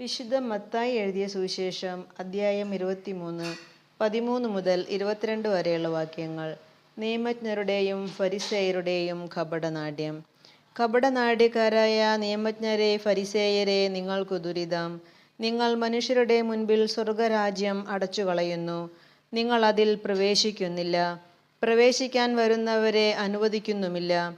വിശുദ്ധ മത്തായി എഴുതിയ സുവിശേഷം അദ്ധ്യായം ഇരുപത്തിമൂന്ന് പതിമൂന്ന് മുതൽ ഇരുപത്തിരണ്ട് വരെയുള്ള വാക്യങ്ങൾ. നിയമജ്ഞരുടെയും ഫരിസേയരുടെയും കപടനാട്യം. കപടനാട്യക്കാരായ നിയമജ്ഞരെ ഫരിസേയരെ നിങ്ങൾക്കു ദുരിതം. നിങ്ങൾ മനുഷ്യരുടെ മുൻപിൽ സ്വർഗരാജ്യം അടച്ചുകളയുന്നു. നിങ്ങൾ അതിൽ പ്രവേശിക്കുന്നില്ല. പ്രവേശിക്കാൻ വരുന്നവരെ അനുവദിക്കുന്നുമില്ല.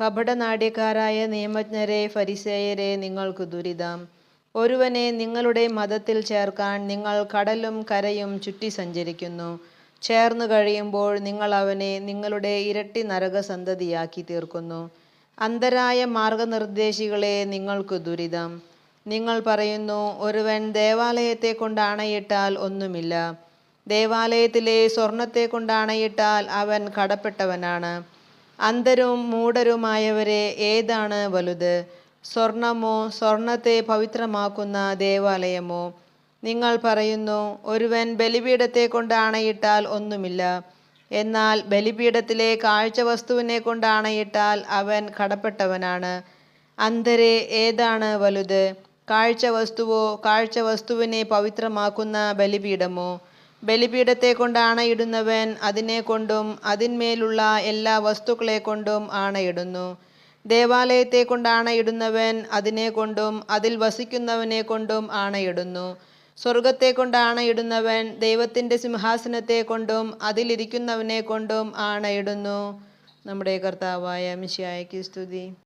കപടനാട്യക്കാരായ നിയമജ്ഞരെ ഫരിസേയരെ നിങ്ങൾക്കു ദുരിതം. ഒരുവനെ നിങ്ങളുടെ മതത്തിൽ ചേർക്കാൻ നിങ്ങൾ കടലും കരയും ചുറ്റി സഞ്ചരിക്കുന്നു. ചേർന്നു കഴിയുമ്പോൾ നിങ്ങൾ അവനെ നിങ്ങളുടെ ഇരട്ടി നരകസന്തതിയാക്കി തീർക്കുന്നു. അന്തരായ മാർഗനിർദ്ദേശികളെ നിങ്ങൾക്ക് ദുരിതം. നിങ്ങൾ പറയുന്നു ഒരുവൻ ദേവാലയത്തെ കൊണ്ട് അണയിട്ടാൽ ഒന്നുമില്ല. ദേവാലയത്തിലെ സ്വർണത്തെ കൊണ്ട് അണയിട്ടാൽ അവൻ കടപ്പെട്ടവനാണ്. അന്ധരും മൂഢരുമായവരെ ഏതാണ് വലുത്? സ്വർണമോ സ്വർണത്തെ പവിത്രമാക്കുന്ന ദേവാലയമോ നിങ്ങൾ പറയുന്നു ഒരുവൻ ബലിപീഠത്തെ കൊണ്ട് അണയിട്ടാൽ ഒന്നുമില്ല. എന്നാൽ ബലിപീഠത്തിലെ കാഴ്ചവസ്തുവിനെ കൊണ്ട് അണയിട്ടാൽ അവൻ കടപ്പെട്ടവനാണ്. അന്തരെ ഏതാണ് വലുത്? കാഴ്ചവസ്തുവോ കാഴ്ചവസ്തുവിനെ പവിത്രമാക്കുന്ന ബലിപീഠമോ? ബലിപീഠത്തെ കൊണ്ട് ആണയിടുന്നവൻ അതിനെ കൊണ്ടും അതിന്മേലുള്ള എല്ലാ വസ്തുക്കളെ കൊണ്ടും ആണയിടുന്നു. ദേവാലയത്തെ കൊണ്ട് ആണയിടുന്നവൻ അതിനെ കൊണ്ടും അതിൽ വസിക്കുന്നവനെ കൊണ്ടും ആണയിടുന്നു സ്വർഗത്തെ കൊണ്ട് ആണയിടുന്നവൻ ദൈവത്തിന്റെ സിംഹാസനത്തെ കൊണ്ടും അതിലിരിക്കുന്നവനെ കൊണ്ടും ആണയിടുന്നു നമ്മുടെ കർത്താവായ മിശിയായ്ക്ക് സ്തുതി.